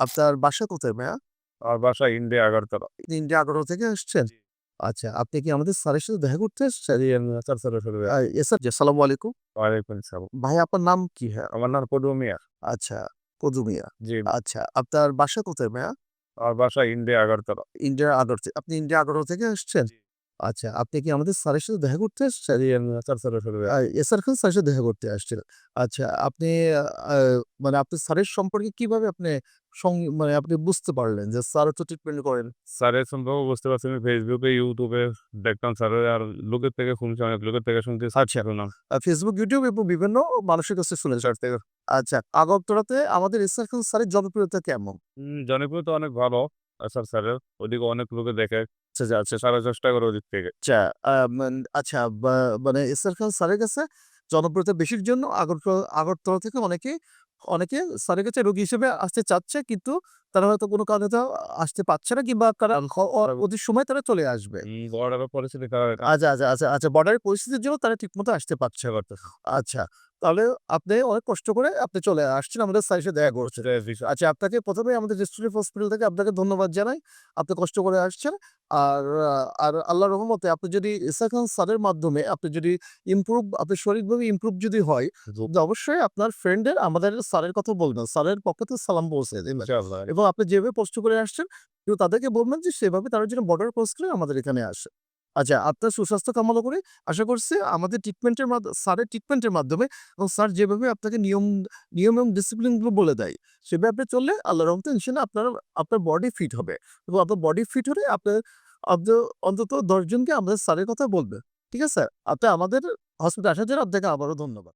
আপনার বাসা কোথায় ভাইয়া? আমার বাসা ইন্ডিয়া আগরতলা। ইন্ডিয়া আগরতলা থেকে আসছেন? আচ্ছা, আপনি কি আমাদের স্যারের সাথে দেখা করতে এসছেন? স্যার, জি, আসসালামু আলাইকুম। ওয়ালাইকুম আসসালাম। ভাই আপনার নাম কি হ্যাঁ? আমার নাম পদুমিয়া আচ্ছা, কদুমিয়া জি, আচ্ছা, আপনার বাসা কোথায় ভাইয়া? আমার বাসা ইন্ডিয়া আগরতলা। ইন্ডিয়া আগরতলা আপনি ইন্ডিয়া আগরতলা থেকে আসছেন? আচ্ছা, আপনি কি আমাদের স্যারের সাথে দেখা করতে এসছেন? জি, আমি আচার সরাসরি আ ইয়েস স্যার খান স্যারের সাথে দেখা করতে আসছিলেন। আচ্ছা, আপনি মানে আপনি স্যারের সম্পর্কে কীভাবে আপনি সং মানে আপনি বুঝতে পারলেন যে স্যারও তো ট্রিটমেন্ট করেন? স্যারের সম্পর্কে বুঝতে পারছি আমি ফেসবুকে, ইউটিউবে দেখতাম স্যারের আর লোকের থেকে শুনছি অনেক লোকের থেকে শুনছি আচ্ছা। শুনলাম। আ Facebook, YouTube এবং বিভিন্ন মানুষের কাছে শুনেছেন। স্যার থেকে আচ্ছা, আগরতলাতে আমাদের ইসরাক খান স্যারের জনপ্রিয়তা কেমন? উম জনপ্রিয়তা অনেক ভালো আচার স্যারের। ওদিকে অনেক লোকে দেখে। আচ্ছা, আচ্ছা, আচ্ছা, সারা চেষ্টা করে ওদিক থেকে। আচ্ছা, আচ্ছা মানে ইসরাক খান স্যারের কাছে জনপ্রিয়তা বেশির জন্য আগরতলা আগরতলা থেকে অনেকে অনেকে স্যারের কাছে রোগী হিসেবে আসতে চাচ্ছে কিন্তু তারা হয়তো কোনো কারণে তো আসতে পারছে না কিংবা তারা হ অ সময় তারা চলে আসবে। আচ্ছা, আচ্ছা, আচ্ছা, আচ্ছা বর্ডারের পরিস্থিতির জন্য তারা ঠিকমতো আসতে পারছে। আচ্ছা, তাহলে আপনি অনেক কষ্ট করে আপনি চলে আসছেন আমাদের সাথে দেখা করছেন। আচ্ছা, আপনাকে ১ম এ আমাদের রেস্টুরেন্ট হসপিটাল থেকে আপনাকে ধন্যবাদ জানাই। আপনি কষ্ট করে আসছেন। আর আর আল্লাহ রহমতে আপনি যদি ইসা খান স্যারের মাধ্যমে আপনি যদি ইমপ্রুভ আপনার শরীরভাবে ইমপ্রুভ যদি হয়, অবশ্যই আপনার ফ্রেন্ডের আমাদের স্যারের কথা বলবেন। স্যারের পক্ষে তো সালাম পৌঁছে দিবেন। এবং আপনি যেভাবে কষ্ট করে আসছেন কিন্তু তাদেরকে বলবেন যে সেভাবে তারা যেন বর্ডার ক্রস করে আমাদের এখানে আসে। আচ্ছা, আপনার সুস্বাস্থ্য কামনা করে আশা করছি আমাদের ট্রিটমেন্টের স্যারের ট্রিটমেন্টের মাধ্যমে এবং স্যার যেভাবে আপনাকে নিয়ম নিয়ম এবং ডিসিপ্লিনগুলো বলে দেয়, সেভাবে আপনি চললে আল্লাহ রহমতে ইনশাআল্লাহ আপনার আপনার বডি ফিট হবে। এবং আপনার বডি ফিট হলে আপনার আপনি অন্তত দশজনকে আমাদের স্যারের কথা বলবে ঠিক আছে? আপনি আমাদের হসপিটালে আসার জন্য আপনাকে আবারও ধন্যবাদ।